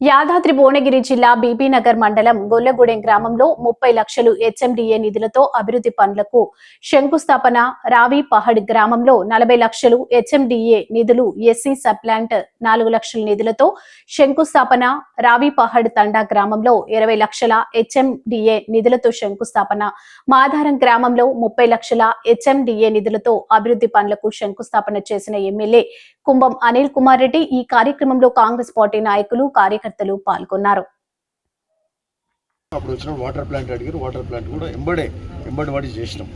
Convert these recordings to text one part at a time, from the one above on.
యాదాద్రి భువనగిరి జిల్లా బీబీనగర్ మండలం గొల్లగూడెం గ్రామంలో ముప్పై లక్షలు హెచ్ఎండిఏ నిధులతో అభివృద్ధి పనులకు శంకుస్థాపన రావి పహడ్ గ్రామంలో నలభై లక్షలు హెచ్ఎండిఏ నిధులు ఎస్సీ సబ్ప్లాంట్ నాలుగు లక్షల నిధులతో శంకుస్థాపన రావి పహడ్ తండా గ్రామంలో ఇరవై లక్షల హెచ్ఎండిఏ నిధులతో శంకుస్థాపన మాధారం గ్రామంలో ముప్పై లక్షల హెచ్ఎండిఏ నిధులతో అభివృద్ధి పనులకు శంకుస్థాపన చేసిన ఎమ్మెల్యే కుంభం అనిల్ కుమార్ రెడ్డి ఈ కార్యక్రమంలో కాంగ్రెస్ పార్టీ నాయకులు కార్యకర్తలు పాల్గొన్నారు. అప్పుడు వచ్చిన వాటర్ ప్లాంట్ అడిగారు. వాటర్ ప్లాంట్ కూడా ఎంబడే ఎంబడి వాడి చేసినాం?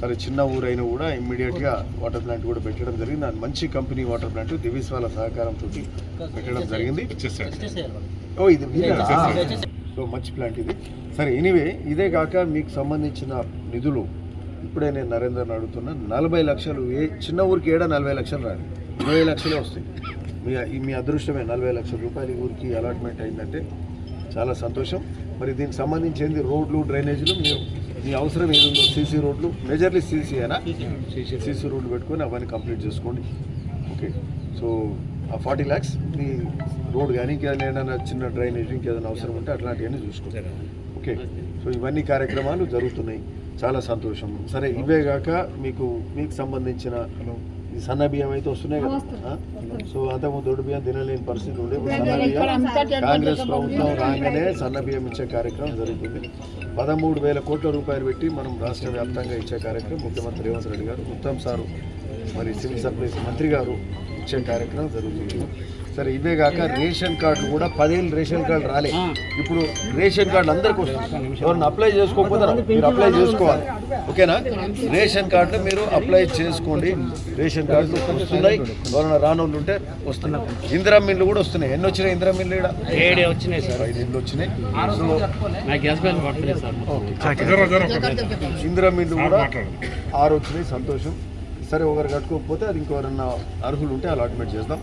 సరే చిన్న ఊరైనా కూడా ఇమ్మీడియట్గా వాటర్ ప్లాంట్ కూడా పెట్టడం జరిగింది. అది మంచి కంపెనీ వాటర్ ప్లాంట్. దివీస్ వాళ్ళ సహకారంతో పెట్టడం జరిగింది. ఓ ఇది? సో మంచి ప్లాంట్ ఇది. సరే ఎనీవే ఇదే కాక మీకు సంబంధించిన నిధులు ఇప్పుడే నేను నరేందర్ని అడుగుతున్నా. నలభై లక్షలు ఏ చిన్న ఊరికి ఏడా నలభై లక్షలు రాదు. ఇరవై లక్షలే వస్తాయి. మీ మీ అదృష్టమే నలభై లక్షల రూపాయలు ఈ ఊరికి అలాట్మెంట్ అయిందంటే చాలా సంతోషం. మరి దీనికి సంబంధించి ఏంది రోడ్లు డ్రైనేజీలు మీరు మీ అవసరం ఏదుందో సీసీ రోడ్లు మేజర్లీ సీసీ అయినా సీసీ రోడ్లు పెట్టుకొని అవన్నీ కంప్లీట్ చేసుకోండి. ఓకే. సో ఆ ఫార్టీ ల్యాక్స్ మీ రోడ్ కానీ ఇంకేదైనా ఏదైనా చిన్న డ్రైనేజ్ ఇంకేదైనా అవసరం ఉంటే అట్లాంటివన్నీ చూసుకుంటారు ఓకే. సో ఇవన్నీ కార్యక్రమాలు జరుగుతున్నాయి. చాలా సంతోషం. సరే ఇవే కాక మీకు మీకు సంబంధించిన ఈ సన్న బియ్యం అయితే వస్తున్నాయి కదా? సో అంతకు దొడ్డు బియ్యం తినలేని పరిస్థితి ఉండే. సన్న బియ్యం కాంగ్రెస్ ప్రభుత్వం రాగానే సన్న బియ్యం ఇచ్చే కార్యక్రమం జరుగుతుంది. పదమూడు వేల కోట్ల రూపాయలు పెట్టి మనం రాష్ట్ర వ్యాప్తంగా ఇచ్చే కార్యక్రమం ముఖ్యమంత్రి రేవంత్ రెడ్డి గారు ఉత్తమ్ సారు మరి సివిల్ సప్లైస్ మంత్రి గారు ఇచ్చే కార్యక్రమం జరుగుతుంది. సరే ఇవే కాక రేషన్ కార్డు కూడా పదేళ్ళు రేషన్ కార్డు రాలే. ఇప్పుడు రేషన్ కార్డు అందరికి వస్తుంది. ఎవరిని అప్లై చేసుకోకపోతే మీరు అప్లై చేసుకోవాలి. ఓకేనా? రేషన్ కార్డు మీరు అప్లై చేసుకోండి. రేషన్ కార్డు వస్తున్నాయి. ఎవరైనా రానోళ్ళు ఉంటే వస్తున్నాయి. ఇందిరా మిల్లు కూడా వస్తున్నాయి. ఎన్ని వచ్చినాయి ఇందిరా మిల్లు ఇక్కడ ఏడే వచ్చినాయి సార్. ఐదు ఇళ్ళు వచ్చినాయి. ఇందిరా మిల్లు కూడా ఆరు వచ్చినాయి. సంతోషం. సరే ఒకరు కట్టుకోకపోతే అది ఇంకెవరన్నా అర్హులు ఉంటే అలాట్మెంట్ చేద్దాం.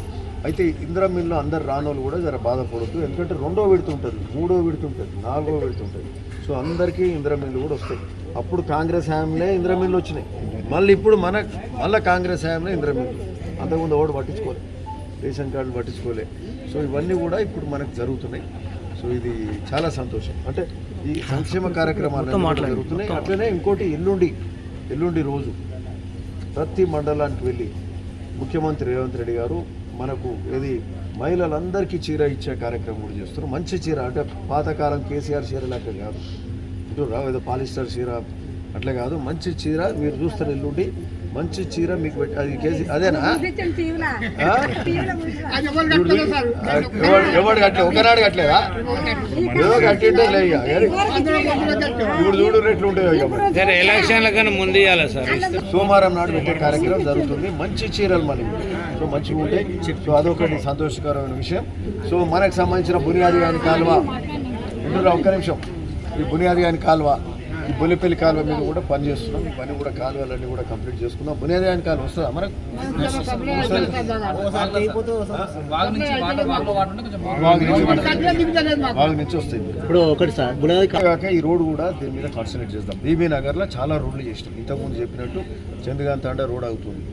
అయితే ఇందిరా మిల్లు అందరు రానోళ్ళు కూడా జర బాధపడద్దు. ఎందుకంటే రెండో విడుతుంటుంది మూడో విడుతుంటుంది నాలుగో విడుతుంటుంది సో అందరికీ ఇందిరా మిల్లు కూడా వస్తాయి. అప్పుడు కాంగ్రెస్ హయాంలో ఇందిరా మిల్లు వచ్చినాయి. మళ్ళీ ఇప్పుడు మన మళ్ళీ కాంగ్రెస్ హయాంలో ఇందిరా మిల్లు. అంతకుముందు ఎవడు పట్టించుకోలే. రేషన్ కార్డులు పట్టించుకోలే. సో ఇవన్నీ కూడా ఇప్పుడు మనకు జరుగుతున్నాయి. సో ఇది చాలా సంతోషం. అంటే ఈ సంక్షేమ కార్యక్రమాలు జరుగుతున్నాయి. అట్లనే ఇంకోటి ఎల్లుండి ఎల్లుండి రోజు ప్రతి మండలానికి వెళ్ళి ముఖ్యమంత్రి రేవంత్ రెడ్డి గారు మనకు ఏది మహిళలందరికీ చీర ఇచ్చే కార్యక్రమం కూడా చేస్తున్నారు. మంచి చీర అంటే పాతకాలం కేసీఆర్ చీర లెక్క కాదు. ఇటు రావు ఏదో పాలిస్టర్ చీర అట్లే కాదు. మంచి చీర మీరు చూస్తారు ఎల్లుండి మంచి చీర మీకు పెట్టి అది కేసీ అదేనా? ఎవడు ఎవడు కట్టలే ఒకనాడు కట్టలేదా? ఏదో కట్టింటే లే. ఇప్పుడు చూడు రేట్లు ఉంటాయో ఎలక్షన్ల కన్నా ముందు ఇవ్వాలి సార్? సోమవారం నాడు పెట్టే కార్యక్రమం జరుగుతుంది. మంచి చీరలు మనకి సో మంచిగా ఉంటాయి. సో అదొకటి సంతోషకరమైన విషయం. సో మనకు సంబంధించిన బునియాది గాని కాలువ ఒక్క నిమిషం. ఈ బునియాది గాని కాలువ. బొలిపల్లి కాలువ మీద కూడా పని చేస్తున్నాం. పని కూడా కాలువలన్నీ కూడా కంప్లీట్ చేసుకున్నాం. బునియాది గాని కాలువ వస్తుందా మనకు వాగు నుంచి వస్తాయి ఇప్పుడు ఒకటి సార్ కాక ఈ రోడ్ కూడా దీని మీద కాన్సన్ట్రేట్ చేద్దాం. బీబీ నగర్లో చాలా రోడ్లు చేసినాం. ఇంతకుముందు చెప్పినట్టు చంద్రకాంత్ తాండా రోడ్ అవుతుంది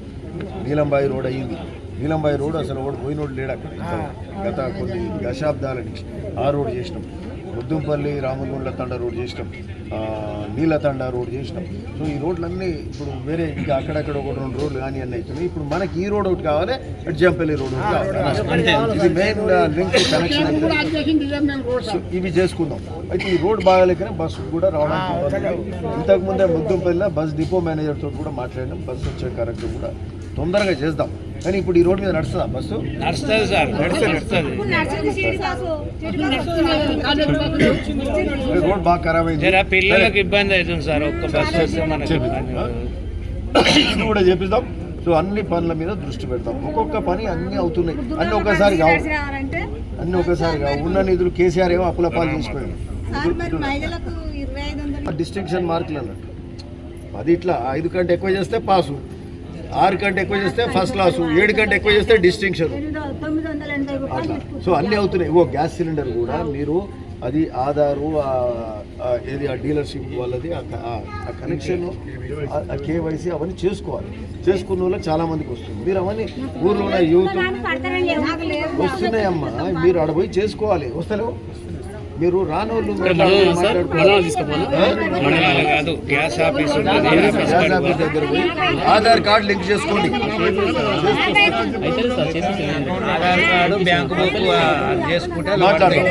నీలంబాయి రోడ్ అయ్యింది నీలంబాయి రోడ్ అసలు రోడ్ పోయినోడు లేడు అక్కడ. గత కొన్ని దశాబ్దాల నుంచి ఆ రోడ్ చేసినాం. ముద్దుంపల్లి రామగుండ్ల తండ రోడ్ చేసినాం. ఆ, నీలతండ రోడ్ చేసినాం. సో ఈ రోడ్లన్నీ ఇప్పుడు వేరే ఇంకా అక్కడక్కడ ఒక రెండు రోడ్లు కానీ అన్నీ అవుతున్నాయి ఇప్పుడు మనకి ఈ రోడ్ ఒకటి కావాలి అడ్జంపల్లి రోడ్ ఒకటి కావాలి. ఇది మెయిన్ లింక్ కనెక్షన్ ఇవి చేసుకుందాం. అయితే ఈ రోడ్ బాగాలేకనే బస్సు కూడా లేదు. ఇంతకుముందే ముద్దుంపల్లిలో బస్ డిపో మేనేజర్ తోటి కూడా మాట్లాడినాం. బస్సు వచ్చే కార్యక్రమం కూడా తొందరగా చేద్దాం. కానీ ఇప్పుడు ఈ రోడ్ మీద నడుస్తుందా బస్సు? నడుస్తుంది సార్ నడిస్తే నడుస్తుంది. ఈ రోడ్ బాగా ఖరాబ్ అయింది. జర పిల్లలకు ఇబ్బంది అవుతుంది సార్ ఒక్క బస్సు వస్తే మనకి? ఇది కూడా చేపిద్దాం సో అన్ని పనుల మీద దృష్టి పెడతాం. ఒక్కొక్క పని అన్ని అవుతున్నాయి. అన్ని ఒకసారి కావు. అన్ని ఒకసారి కావు. ఉన్న నిధులు కేసీఆర్ ఏమో అప్పుల పాలు వందలు డిస్టింక్షన్ మార్కులు అన్నట్టు అది ఇట్లా ఐదు కంటే ఎక్కువ చేస్తే పాసు. ఆరు కంటే ఎక్కువ చేస్తే ఫస్ట్ క్లాసు ఏడు కంటే ఎక్కువ చేస్తే డిస్టింక్షన్ అట్లా. సో అన్నీ అవుతున్నాయి. ఓ గ్యాస్ సిలిండర్ కూడా మీరు అది ఆధారు ఏది ఆ డీలర్షిప్ వాళ్ళది ఆ కనెక్షన్ ఆ కేవైసీ అవన్నీ చేసుకోవాలి. చేసుకున్న వాళ్ళకి చాలా మందికి వస్తుంది. మీరు అవన్నీ ఊర్లో ఉన్న యూత్ వస్తున్నాయమ్మా. మీరు ఆడ పోయి చేసుకోవాలి. వస్తలేవు? మీరు రానోళ్ళు గ్యాస్ ఆఫీస్ దగ్గర పోయి ఆధార్ కార్డు లింక్ చేసుకోండి. ఆధార్ కార్డు బ్యాంకు బుక్ చేసుకుంటే మాట్లాడదాం.